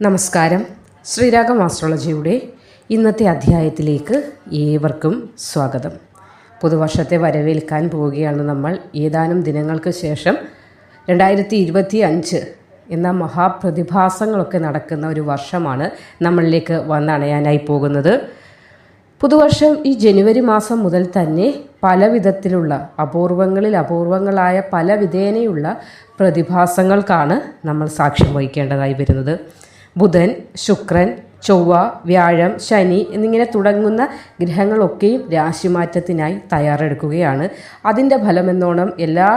നമസ്കാരം. ശ്രീരാഗം ആസ്ട്രോളജിയുടെ ഇന്നത്തെ അധ്യായത്തിലേക്ക് ഏവർക്കും സ്വാഗതം. പുതുവർഷത്തെ വരവേൽക്കാൻ പോവുകയാണ് നമ്മൾ. ഏതാനും ദിനങ്ങൾക്ക് ശേഷം രണ്ടായിരത്തി ഇരുപത്തി അഞ്ച് എന്ന മഹാപ്രതിഭാസങ്ങളൊക്കെ നടക്കുന്ന ഒരു വർഷമാണ് നമ്മളിലേക്ക് വന്നണയാനായി പോകുന്നത്. പുതുവർഷം ഈ ജനുവരി മാസം മുതൽ തന്നെ പല വിധത്തിലുള്ള അപൂർവങ്ങളിൽ അപൂർവങ്ങളായ പല വിധേനയുള്ള പ്രതിഭാസങ്ങൾക്കാണ് നമ്മൾ സാക്ഷ്യം വഹിക്കേണ്ടതായി വരുന്നത്. ബുധൻ ശുക്രൻ ചൊവ്വ വ്യാഴം ശനി എന്നിങ്ങനെ തുടങ്ങുന്ന ഗ്രഹങ്ങളൊക്കെയും രാശിമാറ്റത്തിനായി തയ്യാറെടുക്കുകയാണ്. അതിന്റെ ഫലമെന്നോണം എല്ലാ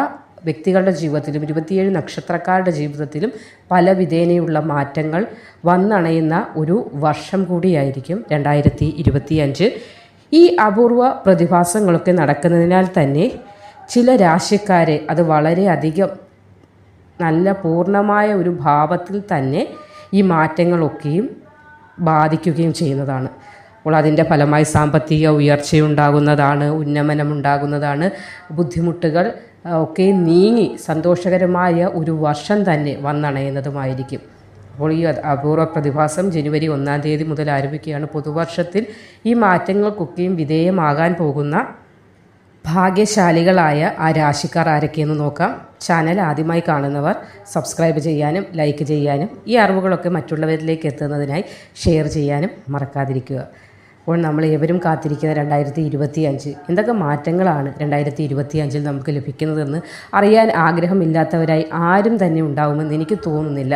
വ്യക്തികളുടെ ജീവിതത്തിലും ഇരുപത്തിയേഴ് നക്ഷത്രക്കാരുടെ ജീവിതത്തിലും പല വിധേനയുള്ള മാറ്റങ്ങൾ വന്നണയുന്ന ഒരു വർഷം കൂടിയായിരിക്കും രണ്ടായിരത്തി ഇരുപത്തിയഞ്ച് ഈ അപൂർവ പ്രതിഭാസങ്ങളൊക്കെ നടക്കുന്നതിനാൽ തന്നെ ചില രാശിക്കാരെ അത് വളരെയധികം നല്ല പൂർണമായ ഒരു ഭാവത്തിൽ തന്നെ ഈ മാറ്റങ്ങളൊക്കെയും ബാധിക്കുകയും ചെയ്യുന്നതാണ്. അപ്പോൾ അതിന്റെ ഫലമായി സാമ്പത്തിക ഉയർച്ചയുണ്ടാകുന്നതാണ് ഉന്നമനമുണ്ടാകുന്നതാണ്. ബുദ്ധിമുട്ടുകൾ ഒക്കെ നീങ്ങി സന്തോഷകരമായ ഒരു വർഷം തന്നെ വന്നണയുന്നതുമായിരിക്കും. അപ്പോൾ ഈ അപൂർവ പ്രതിഭാസം ജനുവരി ഒന്നാം തീയതി മുതൽ ആരംഭിക്കുകയാണ്. പുതുവർഷത്തിൽ ഈ മാറ്റങ്ങൾക്കൊക്കെയും വിധേയമാകാൻ പോകുന്ന ഭാഗ്യശാലികളായ ആ രാശിക്കാർ ആരൊക്കെയെന്ന് നോക്കാം. ചാനൽ ആദ്യമായി കാണുന്നവർ സബ്സ്ക്രൈബ് ചെയ്യാനും ലൈക്ക് ചെയ്യാനും ഈ അറിവുകളൊക്കെ മറ്റുള്ളവരിലേക്ക് എത്തുന്നതിനായി ഷെയർ ചെയ്യാനും മറക്കാതിരിക്കുക. അപ്പോൾ നമ്മൾ ഏവരും കാത്തിരിക്കുന്ന രണ്ടായിരത്തി ഇരുപത്തി അഞ്ച് എന്തൊക്കെ മാറ്റങ്ങളാണ് രണ്ടായിരത്തി ഇരുപത്തി അഞ്ചിൽ നമുക്ക് ലഭിക്കുന്നതെന്ന് അറിയാൻ ആഗ്രഹമില്ലാത്തവരായി ആരും തന്നെ ഉണ്ടാവുമെന്ന് എനിക്ക് തോന്നുന്നില്ല.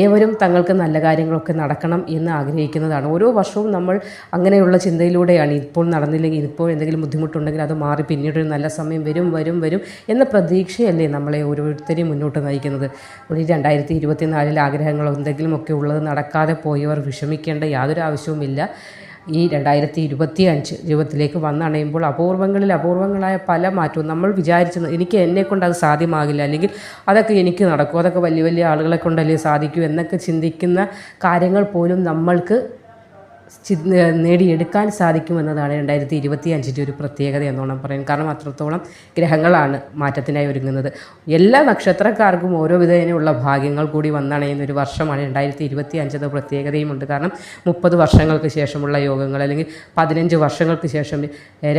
ഏവരും തങ്ങൾക്ക് നല്ല കാര്യങ്ങളൊക്കെ നടക്കണം എന്ന് ആഗ്രഹിക്കുന്നതാണ്. ഓരോ വർഷവും നമ്മൾ അങ്ങനെയുള്ള ചിന്തയിലൂടെയാണ് ഇപ്പോൾ നടന്നില്ലെങ്കിൽ ഇപ്പോൾ എന്തെങ്കിലും ബുദ്ധിമുട്ടുണ്ടെങ്കിൽ അത് മാറി പിന്നീട് ഒരു നല്ല സമയം വരും വരും വരും എന്ന പ്രതീക്ഷയല്ലേ നമ്മളെ ഓരോരുത്തരെയും മുന്നോട്ട് നയിക്കുന്നത്. ഒരു രണ്ടായിരത്തി ഇരുപത്തിനാലിൽ ആഗ്രഹങ്ങളോ എന്തെങ്കിലുമൊക്കെ ഉള്ളത് നടക്കാതെ പോയവർ വിഷമിക്കേണ്ട യാതൊരു ആവശ്യവുമില്ല. ഈ രണ്ടായിരത്തി ഇരുപത്തി അഞ്ച് ജീവിതത്തിലേക്ക് വന്നണയുമ്പോൾ അപൂർവങ്ങളിൽ അപൂർവങ്ങളായ പല മാറ്റവും നമ്മൾ വിചാരിച്ചത് എനിക്ക് എന്നെ കൊണ്ട് അത് സാധ്യമാകില്ല. അല്ലെങ്കിൽ അതൊക്കെ എനിക്ക് നടക്കും. അതൊക്കെ വലിയ വലിയ ആളുകളെ കൊണ്ടല്ലേ സാധിക്കൂ എന്നൊക്കെ ചിന്തിക്കുന്ന കാര്യങ്ങൾ പോലും നമ്മൾക്ക് നേടിയെടുക്കാൻ സാധിക്കുമെന്നതാണ് രണ്ടായിരത്തി ഇരുപത്തി അഞ്ചിന്റെ ഒരു പ്രത്യേകത എന്നോണം പറയാൻ. കാരണം അത്രത്തോളം ഗ്രഹങ്ങളാണ് മാറ്റത്തിനായി ഒരുങ്ങുന്നത്. എല്ലാ നക്ഷത്രക്കാർക്കും ഓരോ വിധേനയുള്ള ഭാഗ്യങ്ങൾ കൂടി വന്നണയുന്ന ഒരു വർഷമാണ് രണ്ടായിരത്തി ഇരുപത്തി അഞ്ചെന്ന പ്രത്യേകതയുമുണ്ട്. കാരണം മുപ്പത് വർഷങ്ങൾക്ക് ശേഷമുള്ള യോഗങ്ങൾ അല്ലെങ്കിൽ പതിനഞ്ച് വർഷങ്ങൾക്ക് ശേഷം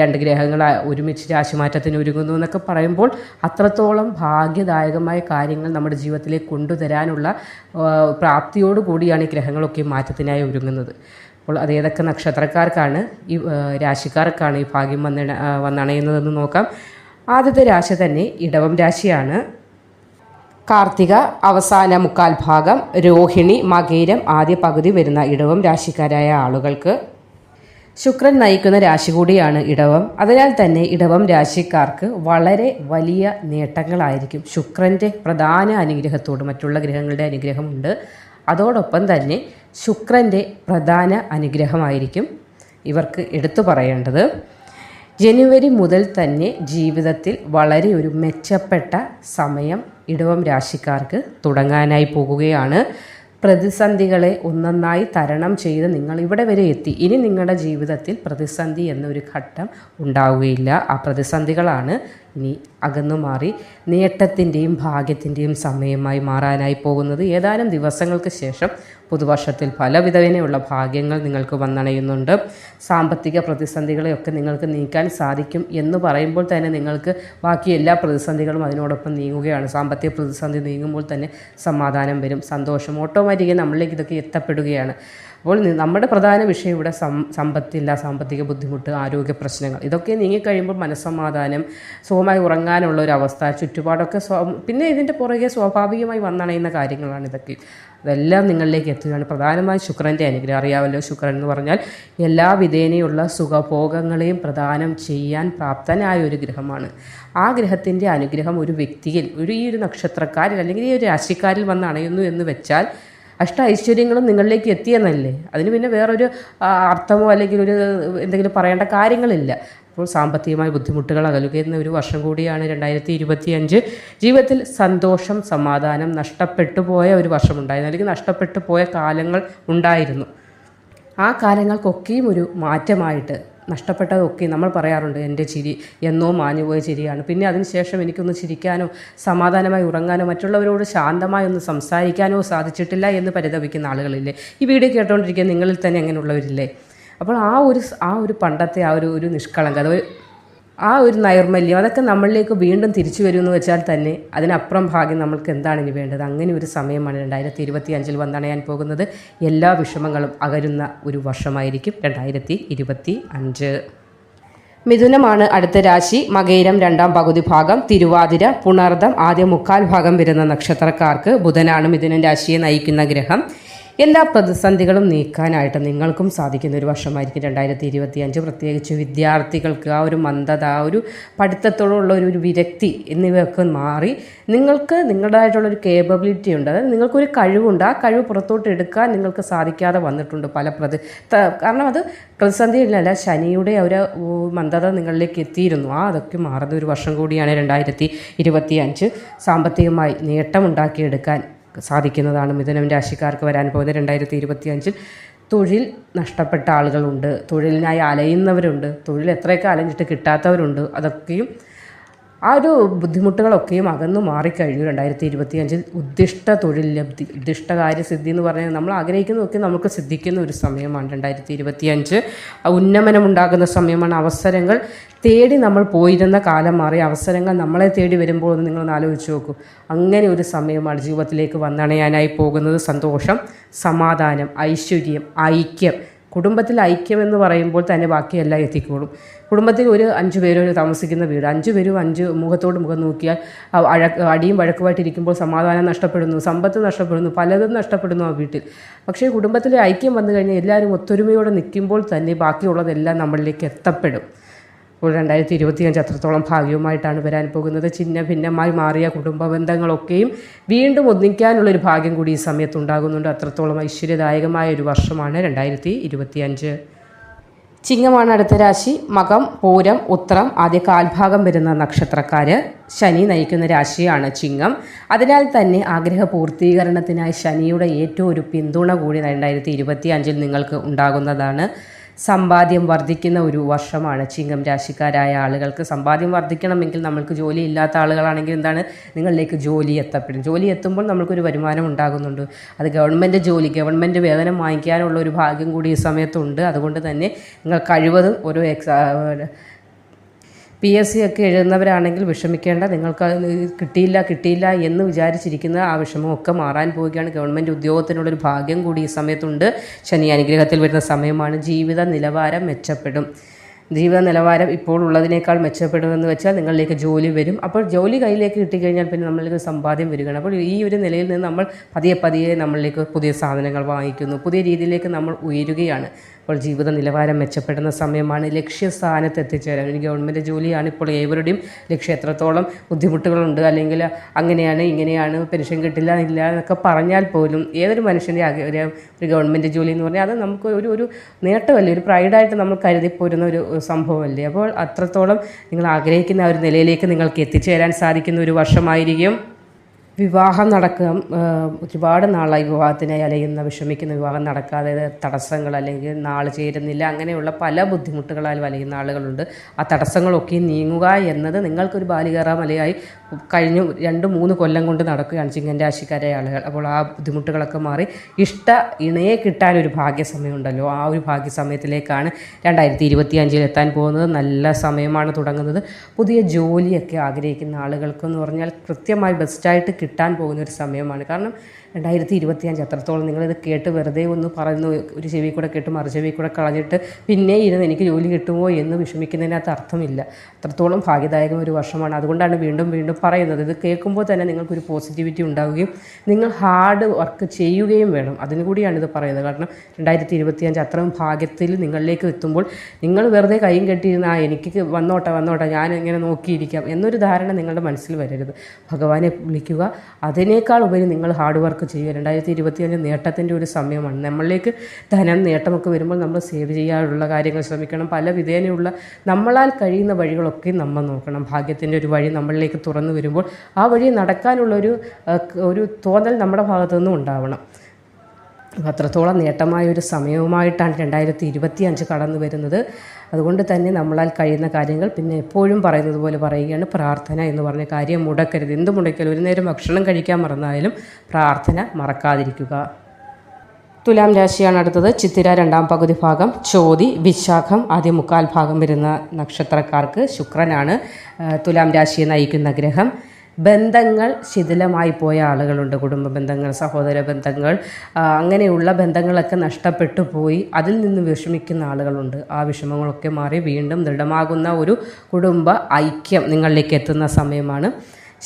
രണ്ട് ഗ്രഹങ്ങൾ ഒരുമിച്ച് രാശിമാറ്റത്തിന് ഒരുങ്ങുന്നു എന്നൊക്കെ പറയുമ്പോൾ അത്രത്തോളം ഭാഗ്യദായകമായ കാര്യങ്ങൾ നമ്മുടെ ജീവിതത്തിലേക്ക് കൊണ്ടുതരാനുള്ള പ്രാപ്തിയോടുകൂടിയാണ് പ്രാപ്തിയോട് കൂടിയാണ് ഈ ഗ്രഹങ്ങളൊക്കെ മാറ്റത്തിനായി ഒരുങ്ങുന്നത്. അപ്പോൾ അത് ഏതൊക്കെ നക്ഷത്രക്കാർക്കാണ് ഈ രാശിക്കാർക്കാണ് ഈ ഭാഗ്യം വന്നിണ വന്നണയുന്നതെന്ന് നോക്കാം. ആദ്യത്തെ രാശി തന്നെ ഇടവം രാശിയാണ്. കാർത്തിക അവസാന മുക്കാൽ ഭാഗം രോഹിണി മകേരം ആദ്യ പകുതി വരുന്ന ഇടവം രാശിക്കാരായ ആളുകൾക്ക് ശുക്രൻ നയിക്കുന്ന രാശി കൂടിയാണ് ഇടവം. അതിനാൽ തന്നെ ഇടവം രാശിക്കാർക്ക് വളരെ വലിയ നേട്ടങ്ങളായിരിക്കും. ശുക്രന്റെ പ്രധാന അനുഗ്രഹത്തോട് മറ്റുള്ള ഗ്രഹങ്ങളുടെ അനുഗ്രഹമുണ്ട്. അതോടൊപ്പം തന്നെ ശുക്രന്റെ പ്രധാന അനുഗ്രഹമായിരിക്കും. ഇവർക്ക് എടുത്തു പറയേണ്ടത് ജനുവരി മുതൽ തന്നെ ജീവിതത്തിൽ വളരെ ഒരു മെച്ചപ്പെട്ട സമയം ഇടവം രാശിക്കാർക്ക് തുടങ്ങാനായി പോകുകയാണ്. പ്രതിസന്ധികളെ ഒന്നൊന്നായി തരണം ചെയ്ത് നിങ്ങൾ ഇവിടെ വരെ എത്തി. ഇനി നിങ്ങളുടെ ജീവിതത്തിൽ പ്രതിസന്ധി എന്നൊരു ഘട്ടം ഉണ്ടാവുകയില്ല. ആ പ്രതിസന്ധികളാണ് ഇനി അകന്നു മാറി നേട്ടത്തിന്റെയും ഭാഗ്യത്തിന്റെയും സമയമായി മാറാനായി പോകുന്നത് ഏതാനും ദിവസങ്ങൾക്ക് ശേഷം പുതുവർഷത്തിൽ പല വിധേനയുള്ള ഭാഗ്യങ്ങൾ നിങ്ങൾക്ക് വന്നണയുന്നുണ്ട്. സാമ്പത്തിക പ്രതിസന്ധികളെയൊക്കെ നിങ്ങൾക്ക് നീക്കാൻ സാധിക്കും എന്ന് പറയുമ്പോൾ തന്നെ നിങ്ങൾക്ക് ബാക്കി എല്ലാ പ്രതിസന്ധികളും അതിനോടൊപ്പം നീങ്ങുകയാണ്. സാമ്പത്തിക പ്രതിസന്ധി നീങ്ങുമ്പോൾ തന്നെ സമാധാനം വരും സന്തോഷം. ഓട്ടോമാറ്റിക്കായി നമ്മളിലേക്ക് ഇതൊക്കെ എത്തപ്പെടുകയാണ്. അപ്പോൾ നമ്മുടെ പ്രധാന വിഷയം ഇവിടെ സം സമ്പത്തില്ല സാമ്പത്തിക ബുദ്ധിമുട്ട് ആരോഗ്യ പ്രശ്നങ്ങൾ ഇതൊക്കെ നീങ്ങിക്കഴിയുമ്പോൾ മനസ്സമാധാനം സുഖമായി ഉറങ്ങാനുള്ള ഒരു അവസ്ഥ ചുറ്റുപാടൊക്കെ സ്വ പിന്നെ ഇതിന്റെ പുറകെ സ്വാഭാവികമായി വന്നണയുന്ന കാര്യങ്ങളാണ് ഇതൊക്കെ. അതെല്ലാം നിങ്ങളിലേക്ക് എത്തുകയാണ്. പ്രധാനമായും ശുക്രന്റെ അനുഗ്രഹം. അറിയാമല്ലോ ശുക്രൻ എന്ന് പറഞ്ഞാൽ എല്ലാ വിധേനയുള്ള സുഖഭോഗങ്ങളെയും പ്രദാനം ചെയ്യാൻ പ്രാപ്തനായ ഒരു ഗ്രഹമാണ്. ആ ഗ്രഹത്തിന്റെ അനുഗ്രഹം ഒരു വ്യക്തിയിൽ ഒരു ഈ ഒരു നക്ഷത്രക്കാരിൽ അല്ലെങ്കിൽ ഈ ഒരു രാശിക്കാരിൽ വന്ന് അണയുന്നു എന്ന് വെച്ചാൽ അഷ്ട ഐശ്വര്യങ്ങളും നിങ്ങളിലേക്ക് എത്തിയെന്നല്ലേ? അതിന് പിന്നെ വേറൊരു അർത്ഥമോ അല്ലെങ്കിൽ ഒരു എന്തെങ്കിലും പറയേണ്ട കാര്യങ്ങളില്ല. അപ്പോൾ സാമ്പത്തികമായ ബുദ്ധിമുട്ടുകൾ അകലുകയെന്ന ഒരു വർഷം കൂടിയാണ് രണ്ടായിരത്തി ഇരുപത്തി അഞ്ച് ജീവിതത്തിൽ സന്തോഷം സമാധാനം നഷ്ടപ്പെട്ടു പോയ ഒരു വർഷമുണ്ടായിരുന്നു. അല്ലെങ്കിൽ നഷ്ടപ്പെട്ടു പോയ കാലങ്ങൾ ഉണ്ടായിരുന്നു. ആ കാലങ്ങൾക്കൊക്കെയും ഒരു മാറ്റമായിട്ട് നഷ്ടപ്പെട്ടതൊക്കെ നമ്മൾ പറയാറുണ്ട്. എന്റെ ചിരി എന്നോ മാഞ്ഞുപോയ ചിരിയാണ്. പിന്നെ അതിനുശേഷം എനിക്കൊന്ന് ചിരിക്കാനോ സമാധാനമായി ഉറങ്ങാനോ മറ്റുള്ളവരോട് ശാന്തമായി ഒന്ന് സംസാരിക്കാനോ സാധിച്ചിട്ടില്ല എന്ന് പരിതപിക്കുന്ന ആളുകളില്ലേ? ഈ വീഡിയോ കേട്ടുകൊണ്ടിരിക്കുക നിങ്ങളിൽ തന്നെ അങ്ങനെയുള്ളവരില്ലേ അപ്പോൾ ആ ഒരു ആ ഒരു പണ്ടത്തെ ആ ഒരു ഒരു നിഷ്കളങ്കത ആ ഒരു നൈർമല്യം അതൊക്കെ നമ്മളിലേക്ക് വീണ്ടും തിരിച്ചു വരുമെന്ന് വെച്ചാൽ തന്നെ അതിനപ്പുറം ഭാഗ്യം നമ്മൾക്ക് എന്താണ് ഇനി വേണ്ടത്? അങ്ങനെ ഒരു സമയമാണ് രണ്ടായിരത്തി ഇരുപത്തി അഞ്ചിൽ വന്നണയാൻ പോകുന്നത്. എല്ലാ വിഷമങ്ങളും അകരുന്ന ഒരു വർഷമായിരിക്കും രണ്ടായിരത്തി ഇരുപത്തി അഞ്ച് മിഥുനമാണ് അടുത്ത രാശി മകയിരം രണ്ടാം പകുതി ഭാഗം തിരുവാതിര പുണർദം ആദ്യ മുക്കാൽ ഭാഗം വരുന്ന നക്ഷത്രക്കാർക്ക് ബുധനാണ് മിഥുനൻ രാശിയെ നയിക്കുന്ന ഗ്രഹം. എല്ലാ പ്രതിസന്ധികളും നീക്കാനായിട്ട് നിങ്ങൾക്കും സാധിക്കുന്ന ഒരു വർഷമായിരിക്കും രണ്ടായിരത്തി ഇരുപത്തി അഞ്ച് പ്രത്യേകിച്ച് വിദ്യാർത്ഥികൾക്ക് ആ ഒരു മന്ദത ആ ഒരു പഠിത്തത്തോടുള്ള ഒരു വിരക്തി എന്നിവയൊക്കെ മാറി നിങ്ങൾക്ക് നിങ്ങളുടേതായിട്ടുള്ളൊരു കേപ്പബിലിറ്റി ഉണ്ട്. അതായത് നിങ്ങൾക്കൊരു കഴിവുണ്ട്. ആ കഴിവ് പുറത്തോട്ട് എടുക്കാൻ നിങ്ങൾക്ക് സാധിക്കാതെ വന്നിട്ടുണ്ട് പല പ്രതി കാരണം അത് പ്രതിസന്ധിയിലല്ല ശനിയുടെ ഒരു മന്ദത നിങ്ങളിലേക്ക് എത്തിയിരുന്നു. ആ അതൊക്കെ മാറുന്ന ഒരു വർഷം കൂടിയാണ് രണ്ടായിരത്തി ഇരുപത്തി അഞ്ച് സാമ്പത്തികമായി നേട്ടമുണ്ടാക്കിയെടുക്കാൻ സാധിക്കുന്നതാണ് മിഥുനം രാശിക്കാർക്ക് വരാൻ പോകുന്ന രണ്ടായിരത്തി ഇരുപത്തി അഞ്ചിൽ തൊഴിൽ നഷ്ടപ്പെട്ട ആളുകളുണ്ട്. തൊഴിലിനായി അലയുന്നവരുണ്ട്. തൊഴിൽ എത്രയൊക്കെ അലഞ്ഞിട്ട് കിട്ടാത്തവരുണ്ട്. അതൊക്കെയും ആ ഒരു ബുദ്ധിമുട്ടുകളൊക്കെയും അകന്നു മാറിക്കഴിഞ്ഞു രണ്ടായിരത്തി ഇരുപത്തി അഞ്ചിൽ ഉദ്ദിഷ്ട തൊഴിൽ ലബ്ധി ഉദ്ദിഷ്ട കാര്യസിദ്ധി എന്ന് പറഞ്ഞാൽ നമ്മൾ ആഗ്രഹിക്കുന്നതൊക്കെ നമുക്ക് സിദ്ധിക്കുന്ന ഒരു സമയമാണ് രണ്ടായിരത്തി ഇരുപത്തി അഞ്ച് ഉന്നമനമുണ്ടാകുന്ന സമയമാണ് അവസരങ്ങൾ. തേടി നമ്മൾ പോയിരുന്ന കാലം മാറി അവസരങ്ങൾ നമ്മളെ തേടി വരുമ്പോൾ ഒന്ന് നിങ്ങളൊന്ന് ആലോചിച്ച് നോക്കൂ. അങ്ങനെ ഒരു സമയമാണ് ജീവിതത്തിലേക്ക് വന്നണയാനായി പോകുന്നത്. സന്തോഷം സമാധാനം ഐശ്വര്യം ഐക്യം കുടുംബത്തിൽ ഐക്യം എന്ന് പറയുമ്പോൾ തന്നെ ബാക്കിയെല്ലാം എത്തിക്കോളും. കുടുംബത്തിൽ ഒരു അഞ്ച് പേരോ താമസിക്കുന്ന വീട്. അഞ്ച് പേരും അഞ്ച് മുഖത്തോട് മുഖം നോക്കിയാൽ അഴക്ക് അടിയും വഴക്കുമായിട്ടിരിക്കുമ്പോൾ സമാധാനം നഷ്ടപ്പെടുന്നു സമ്പത്ത് നഷ്ടപ്പെടുന്നു പലതും നഷ്ടപ്പെടുന്നു ആ വീട്ടിൽ. പക്ഷേ കുടുംബത്തിലെ ഐക്യം വന്നു കഴിഞ്ഞാൽ എല്ലാവരും ഒത്തൊരുമയോടെ നിൽക്കുമ്പോൾ തന്നെ ബാക്കിയുള്ളതെല്ലാം നമ്മളിലേക്ക് എത്തപ്പെടും. ഇപ്പോൾ രണ്ടായിരത്തി ഇരുപത്തിയഞ്ച് അത്രത്തോളം ഭാഗ്യവുമായിട്ടാണ് വരാൻ പോകുന്നത്. ചിഹ്ന ഭിന്നമായി മാറിയ കുടുംബ ബന്ധങ്ങളൊക്കെയും വീണ്ടും ഒന്നിക്കാനുള്ളൊരു ഭാഗ്യം കൂടി ഈ സമയത്ത് ഉണ്ടാകുന്നുണ്ട് അത്രത്തോളം ഐശ്വര്യദായകമായ ഒരു വർഷമാണ് രണ്ടായിരത്തി ഇരുപത്തിയഞ്ച്. ചിങ്ങമാണ് അടുത്ത രാശി. മകം പൂരം ഉത്രം ആദ്യ കാൽഭാഗം വരുന്ന നക്ഷത്രക്കാര് ശനി നയിക്കുന്ന രാശിയാണ് ചിങ്ങം. അതിനാൽ തന്നെ ആഗ്രഹ പൂർത്തീകരണത്തിനായി ശനിയുടെ ഏറ്റവും ഒരു പിന്തുണ കൂടി രണ്ടായിരത്തി ഇരുപത്തി അഞ്ചിൽ നിങ്ങൾക്ക് ഉണ്ടാകുന്നതാണ്. സമ്പാദ്യം വർദ്ധിക്കുന്ന ഒരു വർഷമാണ്. ചിങ്ങം രാശിക്കാരായ ആളുകൾക്ക് സമ്പാദ്യം വർദ്ധിക്കണമെങ്കിൽ നമ്മൾക്ക് ജോലി ഇല്ലാത്ത ആളുകളാണെങ്കിൽ എന്താണ്? നിങ്ങളിലേക്ക് ജോലി എത്തപ്പെടും. ജോലി എത്തുമ്പോൾ നമ്മൾക്കൊരു വരുമാനം ഉണ്ടാകുന്നുണ്ട്. അത് ഗവൺമെന്റ് ജോലി ഗവൺമെന്റ് വേതനം വാങ്ങിക്കാനുള്ള ഒരു ഭാഗ്യം കൂടി ഈ സമയത്തുണ്ട്. അതുകൊണ്ട് തന്നെ നിങ്ങൾ കഴിവതും ഓരോ എക്സാ പി എസ് സി ഒക്കെ എഴുതുന്നവരാണെങ്കിൽ വിഷമിക്കേണ്ട നിങ്ങൾക്ക് കിട്ടിയില്ല കിട്ടിയില്ല എന്ന് വിചാരിച്ചിരിക്കുന്ന ആ വിഷമമൊക്കെ മാറാൻ പോവുകയാണ്. ഗവൺമെന്റ് ഉദ്യോഗത്തിനുള്ളൊരു ഭാഗ്യം കൂടി ഈ സമയത്തുണ്ട്. ശനി അനുഗ്രഹത്തിൽ വരുന്ന സമയമാണ്. ജീവിത നിലവാരം മെച്ചപ്പെടും. ജീവിത നിലവാരം ഇപ്പോൾ ഉള്ളതിനേക്കാൾ മെച്ചപ്പെടുമെന്ന് വെച്ചാൽ നിങ്ങളിലേക്ക് ജോലി വരും. അപ്പോൾ ജോലി കയ്യിലേക്ക് കിട്ടിക്കഴിഞ്ഞാൽ പിന്നെ നമ്മളിലേക്ക് സമ്പാദ്യം വരികയാണ്. അപ്പോൾ ഈ ഒരു നിലയിൽ നിന്ന് നമ്മൾ പതിയെ പതിയെ നമ്മളിലേക്ക് പുതിയ സാധനങ്ങൾ വാങ്ങിക്കുന്നു. പുതിയ രീതിയിലേക്ക് നമ്മൾ ഉയരുകയാണ്. അപ്പോൾ ജീവിത നിലവാരം മെച്ചപ്പെടുന്ന സമയമാണ് ലക്ഷ്യസ്ഥാനത്ത് എത്തിച്ചേരാൻ. ഒരു ഗവൺമെന്റ് ജോലിയാണ് ഇപ്പോൾ ഏവരുടെയും ലക്ഷ്യം. എത്രത്തോളം ബുദ്ധിമുട്ടുകളുണ്ട് അല്ലെങ്കിൽ അങ്ങനെയാണ് ഇങ്ങനെയാണ് പെൻഷൻ കിട്ടില്ല ഇല്ല എന്നൊക്കെ പറഞ്ഞാൽ പോലും ഏതൊരു മനുഷ്യന്റെ ഒരു ഗവൺമെന്റ് ജോലി എന്ന് പറഞ്ഞാൽ അത് നമുക്ക് ഒരു ഒരു നേട്ടമല്ലേ? ഒരു പ്രൈഡായിട്ട് നമ്മൾ കരുതിപ്പോരുന്ന ഒരു സംഭവമല്ലേ? അപ്പോൾ അത്രത്തോളം നിങ്ങൾ ആഗ്രഹിക്കുന്ന ആ ഒരു നിലയിലേക്ക് നിങ്ങൾക്ക് എത്തിച്ചേരാൻ സാധിക്കുന്ന ഒരു വർഷമായിരിക്കും. വിവാഹം നടക്കുക ഒരുപാട് നാളായി വിവാഹത്തിനായി അലയുന്ന വിഷമിക്കുന്ന വിവാഹം നടക്കാതെ തടസ്സങ്ങൾ അല്ലെങ്കിൽ നാൾ ചേരുന്നില്ല. അങ്ങനെയുള്ള പല ബുദ്ധിമുട്ടുകളാൽ വലയുന്ന ആളുകളുണ്ട്. ആ തടസ്സങ്ങളൊക്കെ നീങ്ങുക എന്നത് നിങ്ങൾക്കൊരു ബാലികേറാ മലയായി കഴിഞ്ഞു രണ്ട് മൂന്ന് കൊല്ലം കൊണ്ട് നടക്കുകയാണ് ചിങ്ങൻ രാശിക്കാരെ ആളുകൾ. അപ്പോൾ ആ ബുദ്ധിമുട്ടുകളൊക്കെ മാറി ഇഷ്ട ഇണയെ കിട്ടാൻ ഒരു ഭാഗ്യസമയമുണ്ടല്ലോ. ആ ഒരു ഭാഗ്യസമയത്തിലേക്കാണ് രണ്ടായിരത്തി ഇരുപത്തി അഞ്ചിൽ എത്താൻ പോകുന്നത്. നല്ല സമയമാണ് തുടങ്ങുന്നത്. പുതിയ ജോലിയൊക്കെ ആഗ്രഹിക്കുന്ന ആളുകൾക്കെന്ന് പറഞ്ഞാൽ കൃത്യമായി ബെസ്റ്റായിട്ട് കിട്ടാൻ പോകുന്ന ഒരു സമയമാണ്. കാരണം രണ്ടായിരത്തി ഇരുപത്തി അഞ്ച് അത്രത്തോളം നിങ്ങളിത് കേട്ട് വെറുതെ ഒന്ന് പറയുന്നു ഒരു ചെവി കൂടെ കേട്ട് മറു ചെവി കൂടെ കളഞ്ഞിട്ട് പിന്നെ ഇരുന്ന് എനിക്ക് ജോലി കിട്ടുമോ എന്ന് വിഷമിക്കുന്നതിനകത്ത് അർത്ഥമില്ല. അത്രത്തോളം ഭാഗ്യദായകം ഒരു വർഷമാണ്. അതുകൊണ്ടാണ് വീണ്ടും വീണ്ടും പറയുന്നത്. ഇത് കേൾക്കുമ്പോൾ തന്നെ നിങ്ങൾക്കൊരു പോസിറ്റിവിറ്റി ഉണ്ടാവുകയും നിങ്ങൾ ഹാർഡ് വർക്ക് ചെയ്യുകയും വേണം. അതിനു കൂടിയാണ് ഇത് പറയുന്നത്. കാരണം രണ്ടായിരത്തി ഇരുപത്തി അഞ്ച് അത്രയും ഭാഗ്യത്തിൽ നിങ്ങളിലേക്ക് എത്തുമ്പോൾ നിങ്ങൾ വെറുതെ കൈയും കെട്ടിയിരുന്ന ആ എനിക്ക് വന്നോട്ടെ വന്നോട്ടെ ഞാൻ ഇങ്ങനെ നോക്കിയിരിക്കാം എന്നൊരു ധാരണ നിങ്ങളുടെ മനസ്സിൽ വരരുത്. ഭഗവാനെ വിളിക്കുക. അതിനേക്കാൾ ഉപരി നിങ്ങൾ ഹാർഡ് വർക്ക് ചെയ്യുക. രണ്ടായിരത്തി ഇരുപത്തി അഞ്ച് നേട്ടത്തിന്റെ ഒരു സമയമാണ്. നമ്മളിലേക്ക് ധനം നേട്ടമൊക്കെ വരുമ്പോൾ നമ്മൾ സേവ് ചെയ്യാനുള്ള കാര്യങ്ങൾ ശ്രമിക്കണം. പല വിധേനയുള്ള നമ്മളാൽ കഴിയുന്ന വഴികളൊക്കെ നമ്മൾ നോക്കണം. ഭാഗ്യത്തിന്റെ ഒരു വഴി നമ്മളിലേക്ക് തുറന്നു വരുമ്പോൾ ആ വഴി നടക്കാനുള്ളൊരു ഒരു തോന്നൽ നമ്മുടെ ഭാഗത്തു നിന്നും ഉണ്ടാവണം. അത്രത്തോളം നേട്ടമായ ഒരു സമയവുമായിട്ടാണ് രണ്ടായിരത്തി ഇരുപത്തി അഞ്ച് കടന്നു വരുന്നത്. അതുകൊണ്ട് തന്നെ നമ്മളാൽ കഴിയുന്ന കാര്യങ്ങൾ പിന്നെ എപ്പോഴും പറയുന്നത് പോലെ പറയുകയാണ് പ്രാർത്ഥന എന്ന് പറഞ്ഞ കാര്യം മുടക്കരുത്. എന്ത് മുടക്കലും ഒരു നേരം ഭക്ഷണം കഴിക്കാൻ മറന്നായാലും പ്രാർത്ഥന മറക്കാതിരിക്കുക. തുലാം രാശിയാണ് അടുത്തത്. ചിത്തിര രണ്ടാം പകുതി ഭാഗം. ചോതി വിശാഖം ആദ്യ മുക്കാൽ ഭാഗം വരുന്ന നക്ഷത്രക്കാർക്ക് ശുക്രനാണ് തുലാം രാശിയെ നയിക്കുന്ന ഗ്രഹം. ബന്ധങ്ങൾ ശിഥിലമായി പോയ ആളുകളുണ്ട്. കുടുംബ ബന്ധങ്ങൾ സഹോദര ബന്ധങ്ങൾ അങ്ങനെയുള്ള ബന്ധങ്ങളൊക്കെ നഷ്ടപ്പെട്ടു പോയി. അതിൽ നിന്ന് വിഷമിക്കുന്ന ആളുകളുണ്ട്. ആ വിഷമങ്ങളൊക്കെ മാറി വീണ്ടും ദൃഢമാകുന്ന ഒരു കുടുംബ ഐക്യം നിങ്ങളിലേക്ക് എത്തുന്ന സമയമാണ്.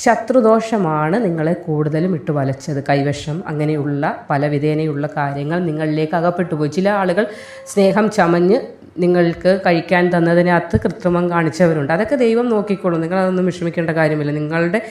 ശത്രുദോഷമാണ് നിങ്ങളെ കൂടുതലും ഇട്ട് വലച്ചത് കൈവശം അങ്ങനെയുള്ള പല വിധേനയുള്ള കാര്യങ്ങൾ നിങ്ങളിലേക്ക് അകപ്പെട്ടു പോയി. ചില ആളുകൾ സ്നേഹം ചമഞ്ഞ് നിങ്ങൾക്ക് കഴിക്കാൻ തന്നതിനകത്ത് കൃത്രിമം കാണിച്ചവരുണ്ട്. അതൊക്കെ ദൈവം നോക്കിക്കോളും. നിങ്ങളതൊന്നും വിഷമിക്കേണ്ട കാര്യമില്ല. നിങ്ങളുടെ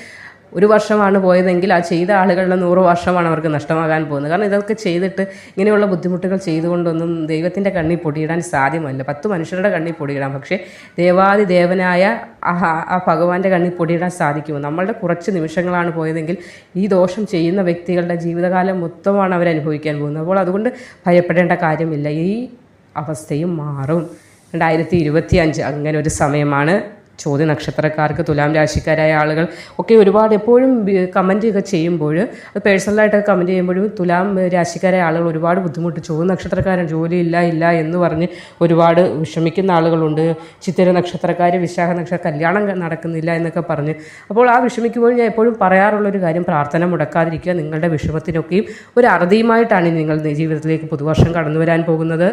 ഒരു വർഷമാണ് പോയതെങ്കിൽ ആ ചെയ്ത ആളുകളുടെ നൂറ് വർഷമാണ് അവർക്ക് നഷ്ടമാകാൻ പോകുന്നത്. കാരണം ഇതൊക്കെ ചെയ്തിട്ട് ഇങ്ങനെയുള്ള ബുദ്ധിമുട്ടുകൾ ചെയ്തുകൊണ്ടൊന്നും ദൈവത്തിന്റെ കണ്ണിൽ പൊടിയിടാൻ സാധ്യമല്ല. പത്ത് മനുഷ്യരുടെ കണ്ണിൽ പൊടിയിടാം. പക്ഷേ ദേവാദി ദേവനായ ആ ഭഗവാന്റെ കണ്ണിൽ പൊടിയിടാൻ സാധിക്കുമോ? നമ്മളുടെ കുറച്ച് നിമിഷങ്ങളാണ് പോയതെങ്കിൽ ഈ ദോഷം ചെയ്യുന്ന വ്യക്തികളുടെ ജീവിതകാലം മൊത്തമാണ് അവർ അനുഭവിക്കാൻ പോകുന്നത്. അപ്പോൾ അതുകൊണ്ട് ഭയപ്പെടേണ്ട കാര്യമില്ല. ഈ അവസ്ഥയും മാറും. രണ്ടായിരത്തി ഇരുപത്തി അഞ്ച് അങ്ങനെ ഒരു സമയമാണ്. ചോദ്യ നക്ഷത്രക്കാർക്ക് തുലാം രാശിക്കാരായ ആളുകൾ ഒക്കെ ഒരുപാട് എപ്പോഴും കമന്റ് ഒക്കെ ചെയ്യുമ്പോൾ അത് പേഴ്സണലായിട്ടൊക്കെ കമന്റ് ചെയ്യുമ്പോഴും തുലാം രാശിക്കാരായ ആളുകൾ ഒരുപാട് ബുദ്ധിമുട്ട് ചോദ്യ നക്ഷത്രക്കാരൻ ജോലി ഇല്ല എന്ന് പറഞ്ഞ് ഒരുപാട് വിഷമിക്കുന്ന ആളുകളുണ്ട്. ചിത്തിര നക്ഷത്രക്കാർ വിശാഖ നക്ഷത്ര കല്യാണം നടക്കുന്നില്ല എന്നൊക്കെ പറഞ്ഞ്. അപ്പോൾ ആ വിഷമിക്കുമ്പോൾ ഞാൻ എപ്പോഴും പറയാറുള്ളൊരു കാര്യം പ്രാർത്ഥന മുടക്കാതിരിക്കുക നിങ്ങളുടെ വിഷമത്തിനൊക്കെയും ഒരു അറുതിയുമായിട്ടാണ് നിങ്ങൾ ജീവിതത്തിലേക്ക് പുതുവർഷം കടന്നു വരാൻ പോകുന്നത്.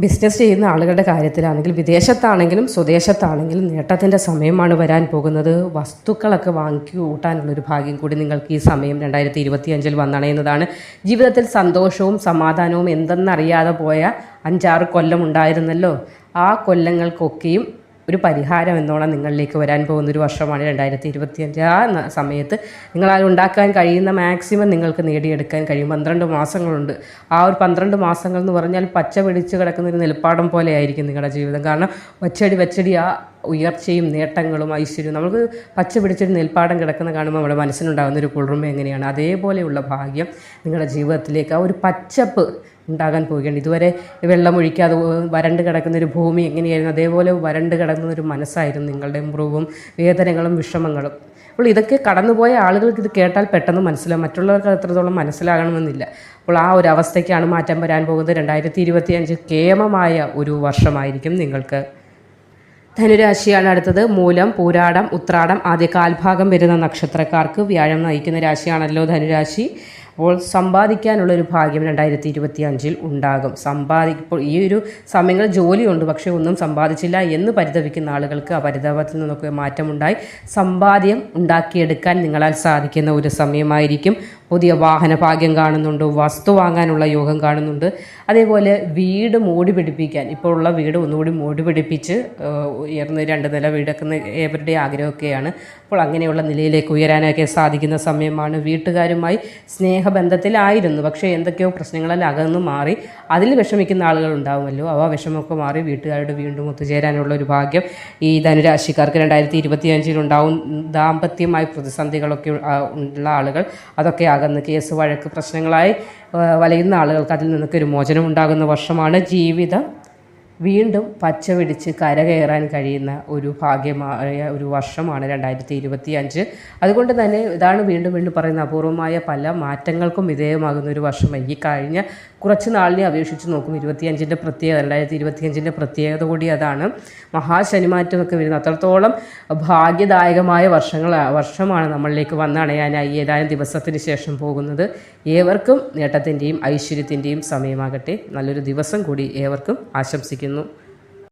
ബിസിനസ് ചെയ്യുന്ന ആളുകളുടെ കാര്യത്തിലാണെങ്കിലും വിദേശത്താണെങ്കിലും സ്വദേശത്താണെങ്കിലും നേട്ടത്തിന്റെ സമയമാണ് വരാൻ പോകുന്നത്. വസ്തുക്കളൊക്കെ വാങ്ങി കൂട്ടാനുള്ളൊരു ഭാഗ്യം കൂടി നിങ്ങൾക്ക് ഈ സമയം രണ്ടായിരത്തി ഇരുപത്തി അഞ്ചിൽ വന്നണയുന്നതാണ്. ജീവിതത്തിൽ സന്തോഷവും സമാധാനവും എന്തെന്നറിയാതെ പോയ അഞ്ചാറ് കൊല്ലം ഉണ്ടായിരുന്നല്ലോ. ആ കൊല്ലങ്ങൾക്കൊക്കെയും ഒരു പരിഹാരം എന്നോണം നിങ്ങളിലേക്ക് വരാൻ പോകുന്ന ഒരു വർഷമാണ് രണ്ടായിരത്തി ഇരുപത്തിയഞ്ച് ആ സമയത്ത് നിങ്ങളാൽ ഉണ്ടാക്കാൻ കഴിയുന്ന മാക്സിമം നിങ്ങൾക്ക് നേടിയെടുക്കാൻ കഴിയും. പന്ത്രണ്ട് മാസങ്ങളുണ്ട്. ആ ഒരു പന്ത്രണ്ട് മാസങ്ങൾ എന്ന് പറഞ്ഞാൽ പച്ച പിടിച്ച് കിടക്കുന്ന ഒരു നെൽപ്പാടം പോലെയായിരിക്കും നിങ്ങളുടെ ജീവിതം. കാരണം വച്ചടി വച്ചടി ആ ഉയർച്ചയും നേട്ടങ്ങളും ഐശ്വര്യവും നമുക്ക് പച്ച പിടിച്ചൊരു നെൽപ്പാടം കിടക്കുന്ന കാണുമ്പോൾ നമ്മുടെ മനസ്സിനുണ്ടാകുന്ന ഒരു കുളിർമ എങ്ങനെയാണ്? അതേപോലെയുള്ള ഭാഗ്യം നിങ്ങളുടെ ജീവിതത്തിലേക്ക് ആ ഒരു പച്ചപ്പ് ഉണ്ടാകാൻ പോവുകയാണ്. ഇതുവരെ വെള്ളമൊഴിക്കാതെ വരണ്ട് കിടക്കുന്ന ഒരു ഭൂമി എങ്ങനെയായിരുന്നു? അതേപോലെ വരണ്ട് കിടക്കുന്ന ഒരു മനസ്സായിരുന്നു നിങ്ങളുടെ മുറിവും വേദനകളും വിഷമങ്ങളും. അപ്പോൾ ഇതൊക്കെ കടന്നുപോയ ആളുകൾക്ക് ഇത് കേട്ടാൽ പെട്ടെന്ന് മനസ്സിലാവും. മറ്റുള്ളവർക്ക് എത്രത്തോളം മനസ്സിലാകണമെന്നില്ല. അപ്പോൾ ആ ഒരു അവസ്ഥയ്ക്കാണ് മാറ്റം വരാൻ പോകുന്നത്. രണ്ടായിരത്തി ഇരുപത്തി അഞ്ച് കേമമായ ഒരു വർഷമായിരിക്കും നിങ്ങൾക്ക്. ധനുരാശിയാണ് അടുത്തത്. മൂലം പൂരാടം ഉത്രാടം ആദ്യ കാൽഭാഗം വരുന്ന നക്ഷത്രക്കാർക്ക് വ്യാഴം നയിക്കുന്ന രാശിയാണല്ലോ ധനുരാശി. അപ്പോൾ സമ്പാദിക്കാനുള്ളൊരു ഭാഗ്യം രണ്ടായിരത്തി ഇരുപത്തി അഞ്ചിൽ ഉണ്ടാകും. സമ്പാദി ഇപ്പോൾ ഈ ഒരു സമയങ്ങളിൽ ജോലിയുണ്ട് പക്ഷേ ഒന്നും സമ്പാദിച്ചില്ല എന്ന് പരിതപിക്കുന്ന ആളുകൾക്ക് ആ പരിതാപത്തിൽ നിന്നൊക്കെ മാറ്റമുണ്ടായി. സമ്പാദ്യം ഉണ്ടാക്കിയെടുക്കാൻ നിങ്ങളാൽ സാധിക്കുന്ന ഒരു സമയമായിരിക്കും. പുതിയ വാഹന ഭാഗ്യം കാണുന്നുണ്ട് വസ്തു വാങ്ങാനുള്ള യോഗം കാണുന്നുണ്ട്. അതേപോലെ വീട് മോടി പിടിപ്പിക്കാൻ ഇപ്പോൾ ഉള്ള വീട് ഒന്നുകൂടി മോടി പിടിപ്പിച്ച് ഉയർന്ന് രണ്ട് നില വീടൊക്കെ ഏവരുടെ ആഗ്രഹമൊക്കെയാണ്. അപ്പോൾ അങ്ങനെയുള്ള നിലയിലേക്ക് ഉയരാനൊക്കെ സാധിക്കുന്ന സമയമാണ്. വീട്ടുകാരുമായി സ്നേഹബന്ധത്തിലായിരുന്നു. പക്ഷേ എന്തൊക്കെയോ പ്രശ്നങ്ങളിൽ അകന്നു മാറി അതിൽ വിഷമിക്കുന്ന ആളുകൾ ഉണ്ടാവുമല്ലോ. അവ വിഷമമൊക്കെ മാറി വീട്ടുകാരോട് വീണ്ടും ഒത്തുചേരാനുള്ള ഒരു ഭാഗ്യം ഈ ധനുരാശിക്കാർക്ക് രണ്ടായിരത്തി ഇരുപത്തി ഉണ്ടാവും. ദാമ്പത്യമായ പ്രതിസന്ധികളൊക്കെ ഉള്ള ആളുകൾ അതൊക്കെ അകന്ന് കേസ് വഴക്ക് പ്രശ്നങ്ങളായി വലയുന്ന ആളുകൾക്ക് അതിൽ നിന്നൊക്കെ ഒരു മോചനം ഉണ്ടാകുന്ന വർഷമാണ് ജീവിതം. വീണ്ടും പച്ച പിടിച്ച് കരകയറാൻ കഴിയുന്ന ഒരു ഭാഗ്യമായ ഒരു വർഷമാണ് രണ്ടായിരത്തി ഇരുപത്തി അഞ്ച് അതുകൊണ്ട് തന്നെ ഇതാണ് വീണ്ടും വീണ്ടും പറയുന്ന അപൂർവമായ പല മാറ്റങ്ങൾക്കും വിധേയമാകുന്ന ഒരു വർഷമായി ഈ കഴിഞ്ഞ കുറച്ച് നാളിനെ അപേക്ഷിച്ച് നോക്കും. ഇരുപത്തിയഞ്ചിന്റെ പ്രത്യേകത രണ്ടായിരത്തി ഇരുപത്തിയഞ്ചിന്റെ പ്രത്യേകത കൂടി അതാണ്. മഹാശനിമാറ്റമൊക്കെ വരുന്നത് അത്രത്തോളം ഭാഗ്യദായകമായ വർഷങ്ങൾ വർഷമാണ് നമ്മളിലേക്ക് വന്നണയാനായി ഏതാനും ദിവസത്തിന് ശേഷം പോകുന്നത്. ഏവർക്കും നേട്ടത്തിന്റെയും ഐശ്വര്യത്തിന്റെയും സമയമാകട്ടെ. നല്ലൊരു ദിവസം കൂടി ഏവർക്കും ആശംസിക്കുന്നു.